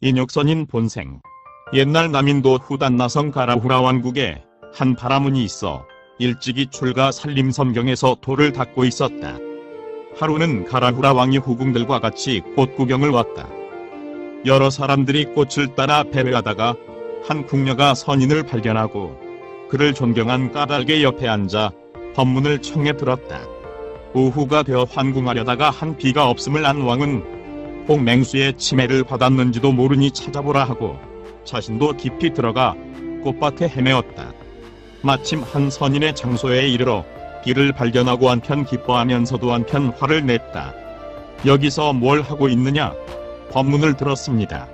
인육선인 본생. 옛날 남인도 후단나성 가라후라 왕국에 한 바라문이 있어 일찍이 출가 살림섬경에서 돌을 닦고 있었다. 하루는 가라후라 왕이 후궁들과 같이 꽃 구경을 왔다. 여러 사람들이 꽃을 따라 배회하다가 한 궁녀가 선인을 발견하고 그를 존경한 까닭의 옆에 앉아 법문을 청해 들었다. 오후가 되어 환궁하려다가 한 비가 없음을 안 왕은 혹 맹수의 치매를 받았는지도 모르니 찾아보라 하고 자신도 깊이 들어가 꽃밭에 헤매었다. 마침 한 선인의 장소에 이르러 비를 발견하고 한편 기뻐하면서도 한편 화를 냈다. 여기서 뭘 하고 있느냐? 법문을 들었습니다.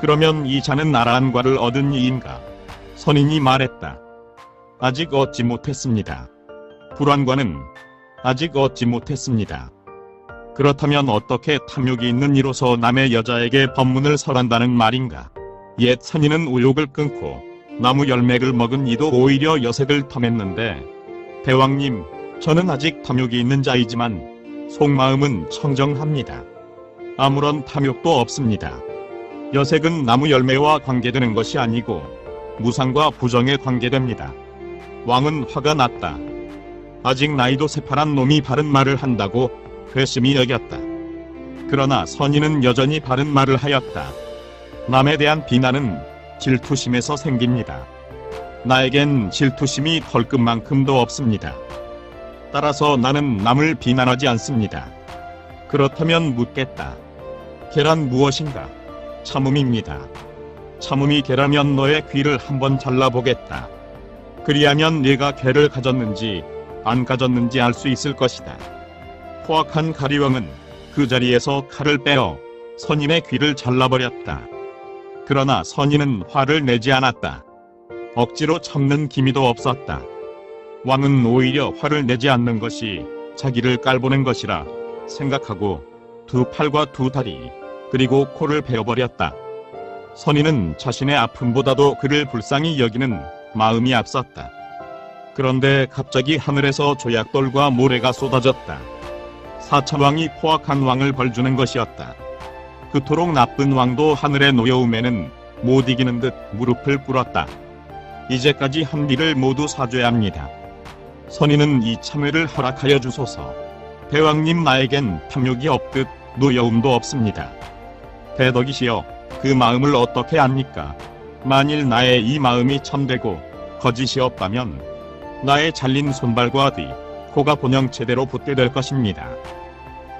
그러면 이 자는 나라한과를 얻은 이인가? 선인이 말했다. 아직 얻지 못했습니다. 불안과는 아직 얻지 못했습니다. 그렇다면 어떻게 탐욕이 있는 이로서 남의 여자에게 법문을 설한다는 말인가? 옛 선인은 우욕을 끊고 나무 열매를 먹은 이도 오히려 여색을 텀했는데 대왕님, 저는 아직 탐욕이 있는 자이지만 속마음은 청정합니다. 아무런 탐욕도 없습니다. 여색은 나무 열매와 관계되는 것이 아니고 무상과 부정에 관계됩니다. 왕은 화가 났다. 아직 나이도 새파란 놈이 바른 말을 한다고 회심히 여겼다. 그러나 선인은 여전히 바른 말을 하였다. 남에 대한 비난은 질투심에서 생깁니다. 나에겐 질투심이 털끝만큼도 없습니다. 따라서 나는 남을 비난하지 않습니다. 그렇다면 묻겠다. 계란 무엇인가? 참음입니다. 참음이 계라면 너의 귀를 한번 잘라보겠다. 그리하면 네가 개를 가졌는지 안 가졌는지 알 수 있을 것이다. 포악한 가리왕은 그 자리에서 칼을 빼어 선인의 귀를 잘라버렸다. 그러나 선인은 화를 내지 않았다. 억지로 참는 기미도 없었다. 왕은 오히려 화를 내지 않는 것이 자기를 깔보는 것이라 생각하고 두 팔과 두 다리 그리고 코를 베어버렸다. 선인은 자신의 아픔보다도 그를 불쌍히 여기는 마음이 앞섰다. 그런데 갑자기 하늘에서 조약돌과 모래가 쏟아졌다. 사천왕이 포악한 왕을 벌주는 것이었다. 그토록 나쁜 왕도 하늘의 노여움에는 못 이기는 듯 무릎을 꿇었다. 이제까지 한 일을 모두 사죄합니다. 선인은 이 참회를 허락하여 주소서. 대왕님 나에겐 탐욕이 없듯 노여움도 없습니다. 대덕이시여 그 마음을 어떻게 압니까? 만일 나의 이 마음이 참되고 거짓이었다면 나의 잘린 손발과 뒤, 코가 본형체대로 붙게 될 것입니다.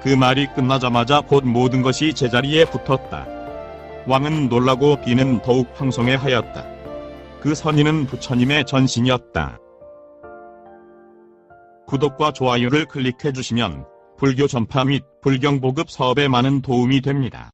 그 말이 끝나자마자 곧 모든 것이 제자리에 붙었다. 왕은 놀라고 비는 더욱 황송해 하였다. 그 선인은 부처님의 전신이었다. 구독과 좋아요를 클릭해 주시면 불교 전파 및 불경 보급 사업에 많은 도움이 됩니다.